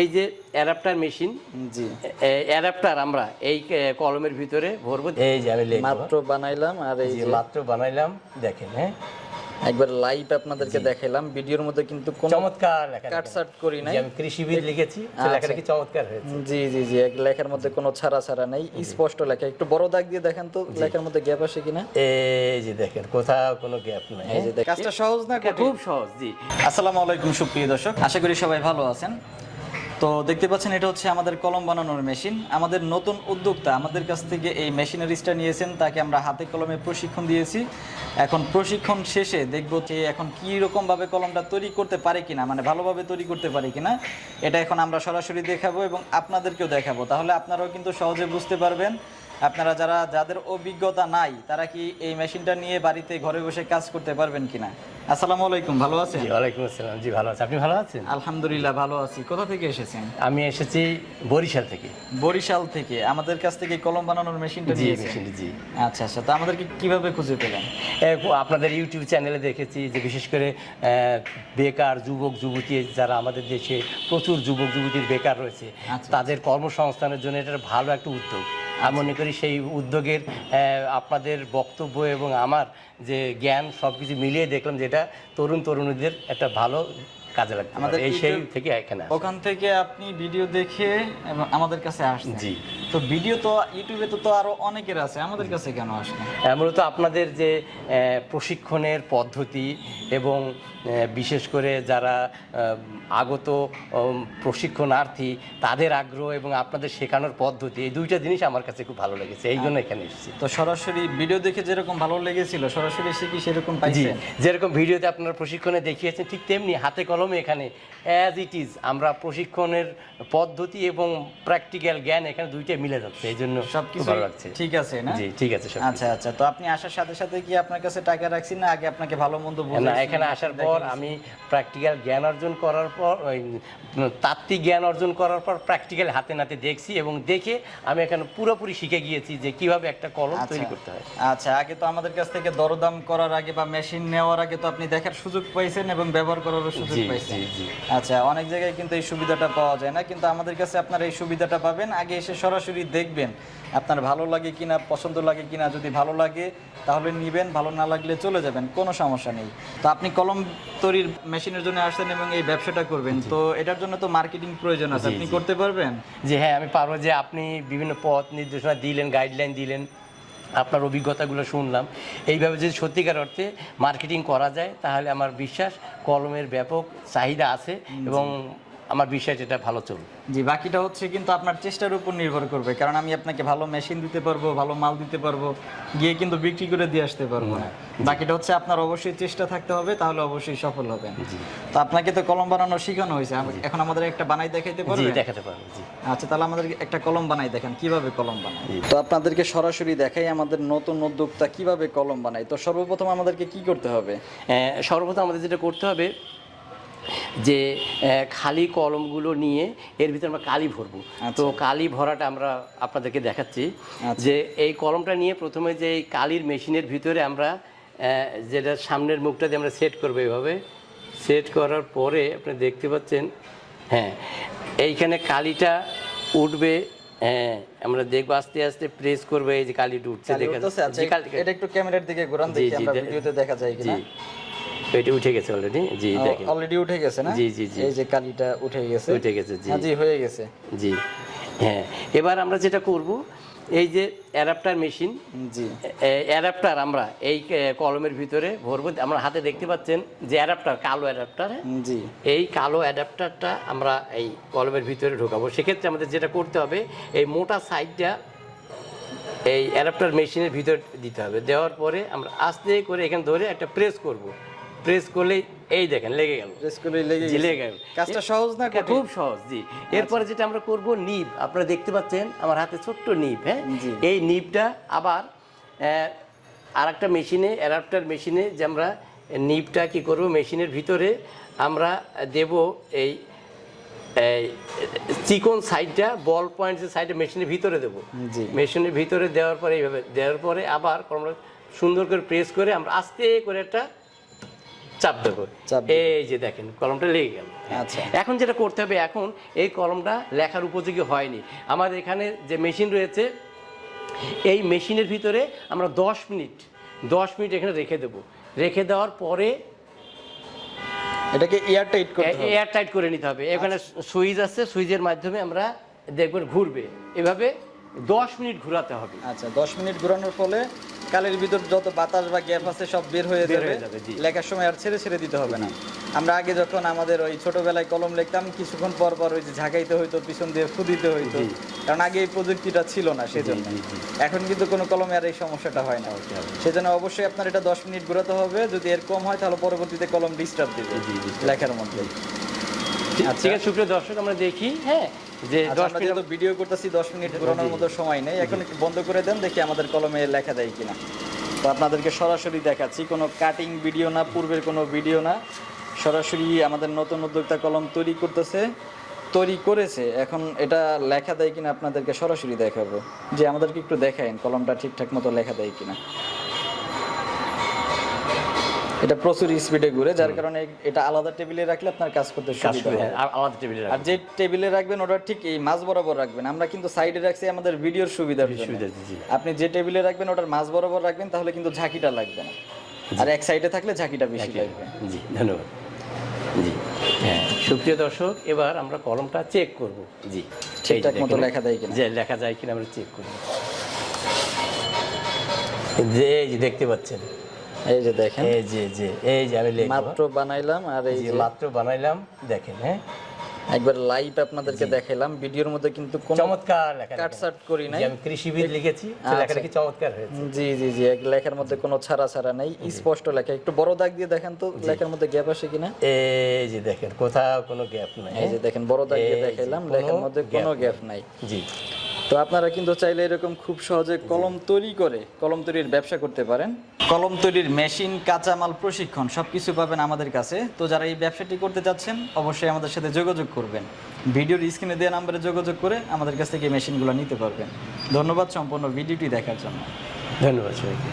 এই যে adapter machine জি। Adapter আমরা এই কলমের ভিতরে ভরবো। এই যে আমি মাত্র বানাইলাম আর এই যে মাত্র বানাইলাম দেখেন হ্যাঁ। একবার লাইভ আপনাদেরকে দেখাইলাম ভিডিওর মধ্যে কিন্তু কোনো চমৎকার কাটসাট করি নাই। আমি কৃষিবিদ লিখেছি লেখাটা কি চমৎকার হয়েছে। জি জি জি এক লেখার মধ্যে কোনো ছাড়া ছাড়া নেই স্পষ্ট লেখা। একটু বড় দাগ দিয়ে দেখেন তো লেখার মধ্যে গ্যাপ আসে কিনা? এই যে দেখেন কোথাও কোনো গ্যাপ নাই এই যে দেখেন। কাজটা সহজ না খুব সহজ জি। আসসালামু আলাইকুম সুপ্রিয় দর্শক আশা করি সবাই ভালো আছেন। তো দেখতে পাচ্ছেন, এটা হচ্ছে আমাদের কলম বানানোর মেশিন। আমাদের নতুন উদ্যোক্তা আমাদের কাছ থেকে এই মেশিনারিজটা নিয়েছেন, তাকে আমরা হাতে কলমে প্রশিক্ষণ দিয়েছি। এখন প্রশিক্ষণ শেষে দেখব যে এখন কি রকমভাবে কলমটা তৈরি করতে পারে কিনা মানে ভালোভাবে তৈরি করতে পারে কিনা। এটা এখন আমরা সরাসরি দেখাবো এবং আপনাদেরকেও দেখাবো। তাহলে আপনারাও কিন্তু সহজে বুঝতে পারবেন আপনারা যারা যাদের অভিজ্ঞতা নাই তারা কি এই মেশিনটা নিয়ে বাড়িতে ঘরে বসে কাজ করতে পারবেন কিনা? আসসালামু আলাইকুম ভালো আছেন? ওয়ালাইকুম আসসালাম। জি ভালো আছে। আপনি ভালো আছেন? আলহামদুলিল্লাহ ভালো আছি। কোথা থেকে এসেছেন? আমি এসেছি বরিশাল থেকে। বরিশাল থেকে। আমাদের কাছ থেকে কলম বানানোর মেশিনটা জি মেশিনটি জি। আচ্ছা আচ্ছা তো আমাদেরকে কীভাবে খুঁজে পেলেন? আপনাদের ইউটিউব চ্যানেলে দেখেছি যে বিশেষ করে বেকার যুবক যুবতী যারা আমাদের দেশে প্রচুর যুবক যুবতীর বেকার রয়েছে আচ্ছা। তাদের কর্মসংস্থানের জন্য এটা ভালো একটা উদ্যোগ। আমি মনে করি সেই উদ্যোগের আপনাদের বক্তব্য এবং আমার যে জ্ঞান সব কিছু মিলিয়ে দেখলাম যেটা তরুণ তরুণীদের একটা ভালো কাজে লাগবে আমাদের এই সেই থেকে এখানে ওখান থেকে আপনি ভিডিও দেখে আমাদের কাছে আসছেন। জি। তো ভিডিও তো ইউটিউবে তো তো আরও অনেকের আছে আমাদের কাছে কেন আসেন? মূলত আপনাদের যে প্রশিক্ষণের পদ্ধতি এবং বিশেষ করে যারা আগত প্রশিক্ষণার্থী তাদের আগ্রহ এবং আপনাদের শেখানোর পদ্ধতি এই দুইটা জিনিস আমার কাছে খুব ভালো লেগেছে। এই জন্য এখানে এসেছি। তো সরাসরি ভিডিও দেখে যেরকম ভালো লেগেছিল সরাসরি কি সেরকম পাইছেন? যেরকম ভিডিওতে আপনারা প্রশিক্ষণে দেখিয়েছেন ঠিক তেমনি হাতে কলমে এখানে অ্যাজ ইট ইজ আমরা প্রশিক্ষণের পদ্ধতি এবং প্র্যাকটিক্যাল জ্ঞান এখানে দুইটা মিলে যাচ্ছে এই জন্য সব কিছু ভালো লাগছে। ঠিক আছে না? জি ঠিক আছে আচ্ছা আচ্ছা তো আপনি আসার সাথে সাথে কি আপনার কাছে টাকা রাখছি না আগে আপনাকে ভালো মন্দ না এখানে আসার পর আমি প্র্যাকটিক্যাল জ্ঞান অর্জন করার পর তাত্ত্বিক জ্ঞান অর্জন করার পর প্র্যাকটিক্যাল হাতে নাতে দেখছি এবং দেখে আমি এখানে পুরোপুরি শিখে গিয়েছি যে কীভাবে একটা কলম তৈরি করতে হয়। আচ্ছা আগে তো আমাদের কাছ থেকে দরদাম করার আগে বা মেশিন নেওয়ার আগে তো আপনি দেখার সুযোগ পাইছেন এবং ব্যবহার করারও সুযোগ আচ্ছা অনেক জায়গায় কিন্তু এই সুবিধাটা পাওয়া যায় না কিন্তু আমাদের কাছে আপনারা এই সুবিধাটা পাবেন। আগে এসে সরাসরি দেখবেন আপনার ভালো লাগে কিনা পছন্দ লাগে কিনা যদি ভালো লাগে তাহলে নিবেন ভালো না লাগলে চলে যাবেন কোনো সমস্যা নেই। তো আপনি কলম তৈরির মেশিনের জন্য আসছেন এবং এই ব্যবসাটা করবেন তো এটার জন্য তো মার্কেটিং প্রয়োজন আছে আপনি করতে পারবেন? যে হ্যাঁ আমি পারব যে আপনি বিভিন্ন পথ নির্দেশনা দিলেন গাইডলাইন দিলেন আপনার অভিজ্ঞতাগুলো শুনলাম। এইভাবে যদি সত্যিকার অর্থে মার্কেটিং করা যায় তাহলে আমার বিশ্বাস কলমের ব্যাপক চাহিদা আছে এবং আমার বিশ্বাস এটা ভালো চলবে। জি বাকিটা হচ্ছে কিন্তু আপনার চেষ্টার উপর নির্ভর করবে কারণ আমি আপনাকে ভালো মেশিন দিতে পারব ভালো মাল দিতে পারব গিয়ে কিন্তু বিক্রি করে দিয়ে আসতে পারব না। বাকিটা হচ্ছে আপনার অবশ্যই চেষ্টা থাকতে হবে তাহলে অবশ্যই সফল হবেন। তো আপনাকে তো কলম বানানো শেখানো হয়েছে এখন আমাদের একটা বানাই দেখাইতে জি দেখাতে পারব জি। আচ্ছা তাহলে আমাদের একটা কলম বানাই দেখেন কীভাবে কলম বানাই তো আপনাদেরকে সরাসরি দেখাই আমাদের নতুন উদ্যোক্তা কীভাবে কলম বানাই তো সর্বপ্রথম আমাদেরকে কি করতে হবে? আহ, সর্বপ্রথম আমাদের যেটা করতে হবে যে খালি কলমগুলো নিয়ে এর ভিতরে আমরা কালি ভরবো। তো কালি ভরাটা আমরা আপনাদেরকে দেখাচ্ছি যে এই কলমটা নিয়ে প্রথমে যে এই কালির মেশিনের ভিতরে আমরা যেটা সামনের মুখটা দিয়ে আমরা সেট করব এইভাবে সেট করার পরে আপনি দেখতে পাচ্ছেন হ্যাঁ এইখানে কালিটা উঠবে হ্যাঁ আমরা দেখব আস্তে আস্তে প্রেস করবে এই যে কালিটা উঠছে দেখা উঠতেছে? আচ্ছা, এটা একটু ক্যামেরার দিকে ঘোরান দেখি আমরা ভিডিওতে দেখা যায় কিনা। এটা উঠে গেছে অলরেডি জি দেখেন। অলরেডি উঠে গেছে না? জি, জি, জি। এই যে কালিটা উঠে গেছে। উঠে গেছে জি। জি হয়ে গেছে। জি। হ্যাঁ এবার আমরা যেটা করব এই যে অ্যাডাপ্টার মেশিন জি। অ্যাডাপ্টার আমরা এই কলমের ভিতরে ভরবো। আমরা হাতে দেখতে পাচ্ছেন যে অ্যাডাপ্টার কালো অ্যাডাপ্টার জি। এই কালো অ্যাডাপ্টারটা আমরা এই কলমের ভিতরে ঢোকাবো। সেক্ষেত্রে আমাদের যেটা করতে হবে এই মোটা সাইডটা এই অ্যাডাপ্টার মেশিনের ভিতর দিতে হবে। দেওয়ার পরে আমরা আস্তে করে এখানে ধরে একটা প্রেস করব। প্রেস করলেই এই দেখেন লেগে গেল। প্রেস করলে লেগে গেছে। লেগে গেল। কাজটা সহজ না? খুব সহজ জি। এরপরে যেটা আমরা করব নিব। আপনারা দেখতে পাচ্ছেন আমার হাতে ছোট্ট নিব হ্যাঁ? জি। এই নিবটা আবার আর একটা মেশিনে অ্যাডাপ্টার মেশিনে যে আমরা নিবটা কি করব মেশিনের ভিতরে আমরা দেব এই এই চিকন সাইডটা বল পয়েন্টের সাইডে মেশিনের ভিতরে দেবো। জি। মেশিনের ভিতরে দেওয়ার পরে এইভাবে দেওয়ার পরে আবার আমরা সুন্দর করে প্রেস করে আমরা আস্তে করে একটা চাপ দেবো। এই যে দেখেন কলমটা লেগে গেল। আচ্ছা। এখন যেটা করতে হবে এখন এই কলমটা লেখার উপযোগী হয়নি। আমাদের এখানে যে মেশিন রয়েছে এই মেশিনের ভিতরে আমরা দশ মিনিট দশ মিনিট এখানে রেখে দেবো। রেখে দেওয়ার পরে এটাকে এয়ার টাইট এয়ার টাইট করে নিতে হবে। এখানে সুইচ আছে সুইচের মাধ্যমে আমরা দেখবেন ঘুরবে। এভাবে দশ মিনিট ঘোরাতে হবে। আচ্ছা দশ মিনিট ঘোরানোর ফলে কালের ভিতর যত বাতাস বা গ্যাপ আছে সব বের হয়ে যাবে। লেখার সময় আর ছেড়ে ছেড়ে দিতে হবে না। আমরা আগে যখন আমাদের ওই ছোটবেলায় কলম লিখতাম কিছুক্ষণ পর পর ওই যে ঝাঁকাইতে হইতো পিছন দিয়ে ফুদিতে হইতো। কারণ আগে এই প্রযুক্তিটা ছিল না সেজন্য। এখন কিন্তু কোনো কলমে আর এই সমস্যাটা হয় না. সেজন্য অবশ্যই আপনার এটা দশ মিনিট ঘোরাতে হবে। যদি এর কম হয় তাহলে পরবর্তীতে কলম ডিস্টার্ব দিবে। লেখার মধ্যে। ঠিক আচ্ছা। আছে সুপ্রিয় দর্শক আমরা দেখি হ্যাঁ যে আচ্ছা, দশ মিনিট ভিডিও করতেছি দশ মিনিট ঘোরানোর মতো সময় নেই। এখন বন্ধ করে দেন দেখি আমাদের কলমে লেখা দেয় কিনা। তো আপনাদেরকে সরাসরি দেখাচ্ছি কোনো কাটিং ভিডিও না পূর্বের কোনো ভিডিও না। সরাসরি আমাদের নতুন উদ্যোক্তা কলম তৈরি করতেছে তৈরি করেছে। এখন এটা লেখা দেয় কিনা আপনাদেরকে সরাসরি দেখাবো। যে আমাদেরকে একটু দেখায়েন কলমটা ঠিকঠাক মতো লেখা দেয় কিনা। এটা প্রচুর স্পিডে ঘুরে যার কারণে এটা আলাদা টেবিলে রাখলে আপনার কাজ করতে সুবিধা আর আলাদা টেবিলে আর যে টেবিলে রাখবেন ওটা ঠিক এই মাঝ বরাবর রাখবেন। আমরা কিন্তু সাইডে রাখছি আমাদের ভিডিওর সুবিধার সুবিধা আপনি যে টেবিলে রাখবেন ওটার মাঝ বরাবর রাখবেন তাহলে কিন্তু ঝাঁকিটা লাগবে না। আর এক সাইডে থাকলে ঝাঁকিটা বেশি লাগবে। জি ধন্যবাদ। জি। হ্যাঁ। সুপ্রিয় দর্শক এবার আমরা কলমটা চেক করব। জি ঠিকঠাক মতো লেখা দেয় কিনা। যে লেখা যায় কিনা আমরা চেক করব। যে দেখতে পাচ্ছেন এই যে দেখেন। এই যে যে এই যে আমি মাত্র বানাইলাম আর এই যে যে মাত্র বানাইলাম দেখেন হ্যাঁ? একবার লাইভ আপনাদেরকে দেখাইলাম। ভিডিওর মধ্যে কিন্তু কোনো চমৎকার কাটসাট করি নাই। আমি কৃষিবিদ লিখেছি লেখাটা কি চমৎকার হয়েছে। জি জি জি এক লেখার মধ্যে কোনো ছাড়া ছাড়া নেই স্পষ্ট লেখা। একটু বড় দাগ দিয়ে দেখেন তো লেখার মধ্যে গ্যাপ আসে কিনা? এই যে দেখেন কোথাও কোনো গ্যাপ নাই এই যে দেখেন বড় দাগ দিয়ে দেখাইলাম লেখার মধ্যে কোনো গ্যাপ নাই। জি। তো আপনারা কিন্তু চাইলে এরকম খুব সহজে কলম তৈরি করে কলম তৈরির ব্যবসা করতে পারেন। কলম তৈরির মেশিন, কাঁচামাল, প্রশিক্ষণ সব কিছু পাবেন আমাদের কাছে। তো যারা এই ব্যবসাটি করতে চাচ্ছেন, অবশ্যই আমাদের সাথে যোগাযোগ করবেন। ভিডিওর স্ক্রিনে দেওয়া নাম্বারে যোগাযোগ করে আমাদের কাছ থেকে মেশিনগুলো নিতে পারবেন। ধন্যবাদ সম্পূর্ণ ভিডিওটি দেখার জন্য। ধন্যবাদ সবাইকে।